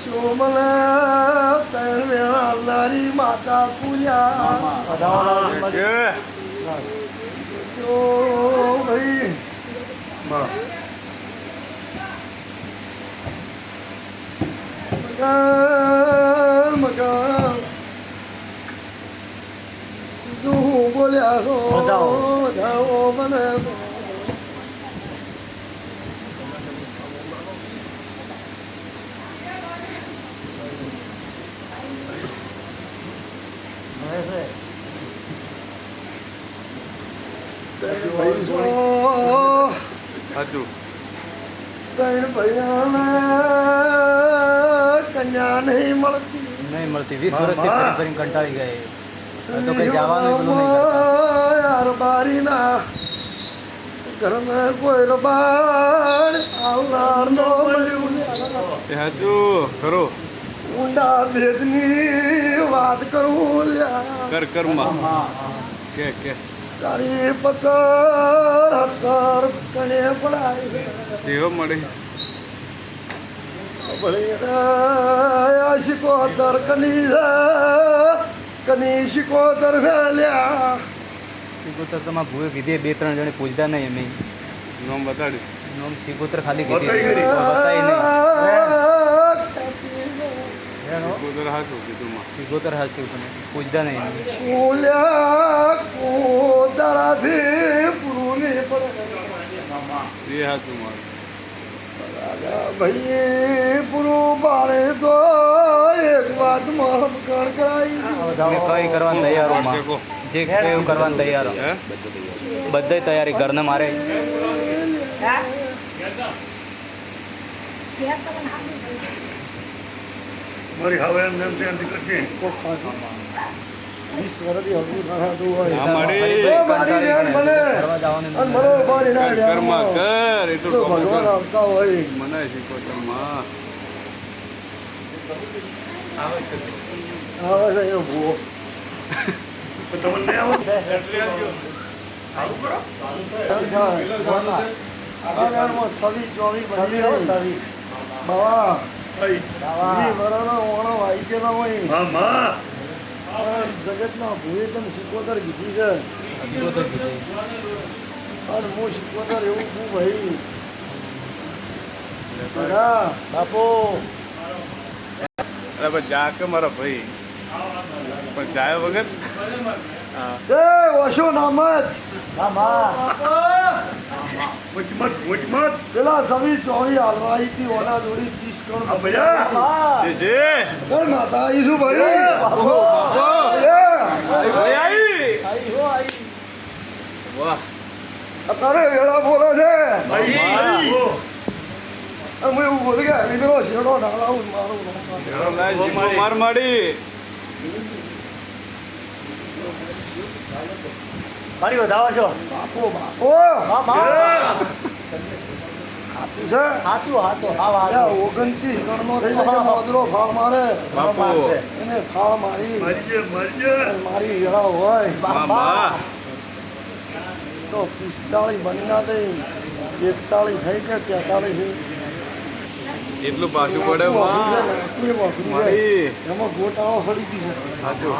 સોમલ ત્રણ વેળા લારી માતા પૂજા. ઓ ભાઈ બોલ્યા છો જાઓ મને ભાઈ છો સાચું ત્રણ ભાઈઓને કન્યા નહીં મળતી. નહીં મળતી. વીસ વર્ષથી ફરી ફરીને કંટાળી ગઈ હવે તો કઈ જવાનું. યાર બારીના ઘરમાં કોઈ રબાડ આવનાર નો મળ્યું સાચું ખરો. ઊંડા ભેદની વાત કરું લ્યા. કર કર્મ કે કે. તારી પતર હતર કણે પડાય સેવ મળે. શિકોતર કની કની શિકોતર છે શિકોતર તો માં ભૂએ કીધી બે ત્રણ જણે પૂછતા નહીં એમ નામ બતાડ્યું. નોમ શિકોતર ખાલી કીધી. બતાવી નહીં. સિગોતર હાસ્યું તમે નહીં એમ. કુલ્યા કુદરાથી પૂરું નહીં પડે એ સાચું મારું. ભાઈ પૂરું પાડે તો એક વાત કઈ કરવાની તૈયાર જે એવું કરવાની તૈયાર હો? બધાય તૈયારી ઘરને મારે? મારી હવે એમ એમ ત્યાં નીકળશે કોક પાછું વીસ વર્ષથી હગું ના થતું હોય. મારી. બેન ભલે. અને ભલે ઊભા રહીને કર કર્મ આવ્યા. કર એટલું તો ભગવાન આવતા હોય. મને શીખો માં. આવે છે. એ ભૂવો તમને આવે છવ્વીસ ચોવીસ છવ્વીસ બાવા. ઈ વરાનો ઓણો વાઈ ગયેલો હોય. પણ જગતના ભૂએ તમે સિકોતર કીધી છે. સિગોતર કીધી. અને હું સિકોતર એવું છું ભાઈ. બરા બાપુ. અરે પણ જા કે મારા ભાઈ. પણ જાય વગર? એ ઓશો નામ જ. પેલા સવી ચોવી હલવાઈ થી ઓના જોડી માતા ભાઈ? અત્યારે વેળા બોલે છે. હું એવું બોલી ગયા પેલો શેડો ડાલાવું મારું માર માડી મારી વધાવો છો. બાપો બાપો. ખાતું ગણ ઓગણત્રીસ ગણનો થઈ જાય મોદરો ફાળ મારે. એને ફાળ મારી. મારી વેળા હોય. તો પિસ્તાળીસ બની ના થઈ. એકતાળીસ થઈ કે તેતાળીસ એટલું પાછું પડે એમાં ગોટાળો ફરી ગઈ છે. સાચું.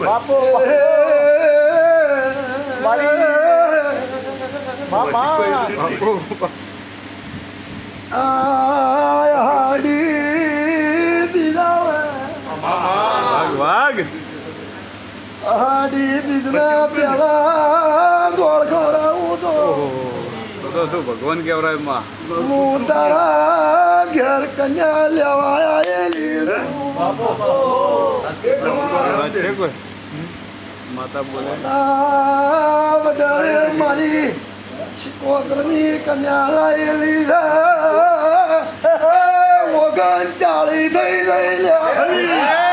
બાપો વાઘ હાડી બીજના પેલા ગોળ ખવડાવું તો તો તો ભગવાન કેવરાયમાં હું તારા ઘેર કન્યા લેવા આવેલી. વાત છે કોઈ માતા બોલે મારી શિકોતરની કન્યા લાયેલી છે ઓગણ ચાળી થઈ ગઈ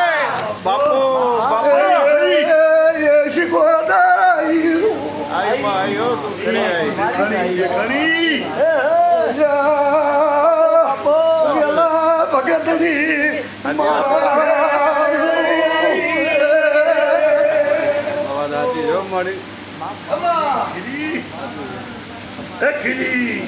ما اوا داتي رو ماري اكي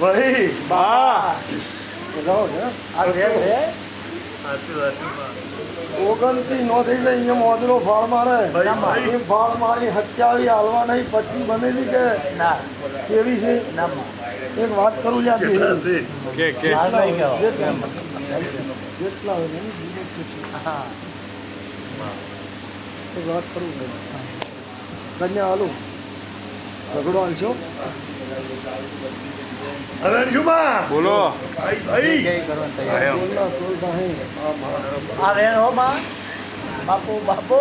ભાઈ બા ઓગણતી નો થઈ જાય અહીંયા મોદરો ફાળ મારે ફાળ મારી હત્યાવી હાલવા નહીં પચી બનેલી કે ના. કેવી છે? ના. એક વાત કરું યાદ જેટલા હોય એની કિંમત કેટલી? હા. એક વાત કરું છું. કન્યા હાલો. ઝઘડો હાલશો? હવે બોલો. તૈયાર. એમ. નહીં આ વેણ હો માં બાપુ બાપુ.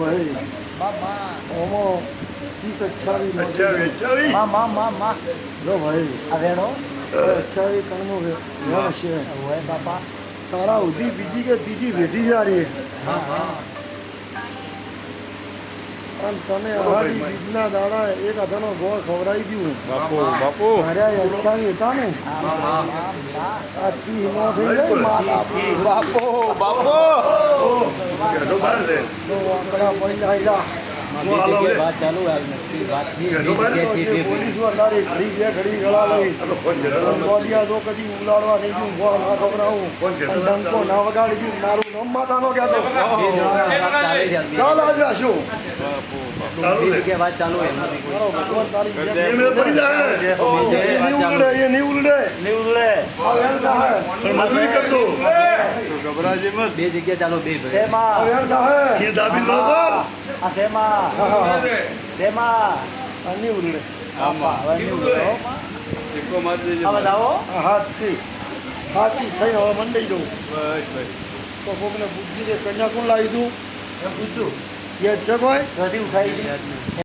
ભાઈ. ઓમો ત્રીસ અઠ્યાવીસ મા મા મા મા જો ભાઈ. આ વેણ હો અઠ્યાવીસ કણનું વેણ છે. હોય બાપા. તારા ઉધી બીજી કે ત્રીજી વેઠી જા રે. હા હા. અને તને અહાડી બીજના દાડા એક હાથાનો ગોળ ખવડાવી દઉં બાપુ બાપુ. મારે અઠ્યાવીસ હતા ને. આ તી નો થઈ જાય બાપો બાપો. બાપો. પડી જાય પોલીસ વધારે ઘડી બે ઘડી ગળા લઈ. તો કદી ઉલાડવા નહીં દઉં ગોળ ના ડંકો ના વગાડી દઉં મારું નામ માતાનો કહેતો. ચાલે આજે જગ્યાએ વાત ચાલુ. બે બે. સિક્કો મારી હાથ હાથી હવે મંડાઈ જવું. બસ ભાઈ. તો કોકને પૂછજી કન્યાકુંડ લાવી દઉં એમ પૂછ્યું એ હોય નથી નહીં.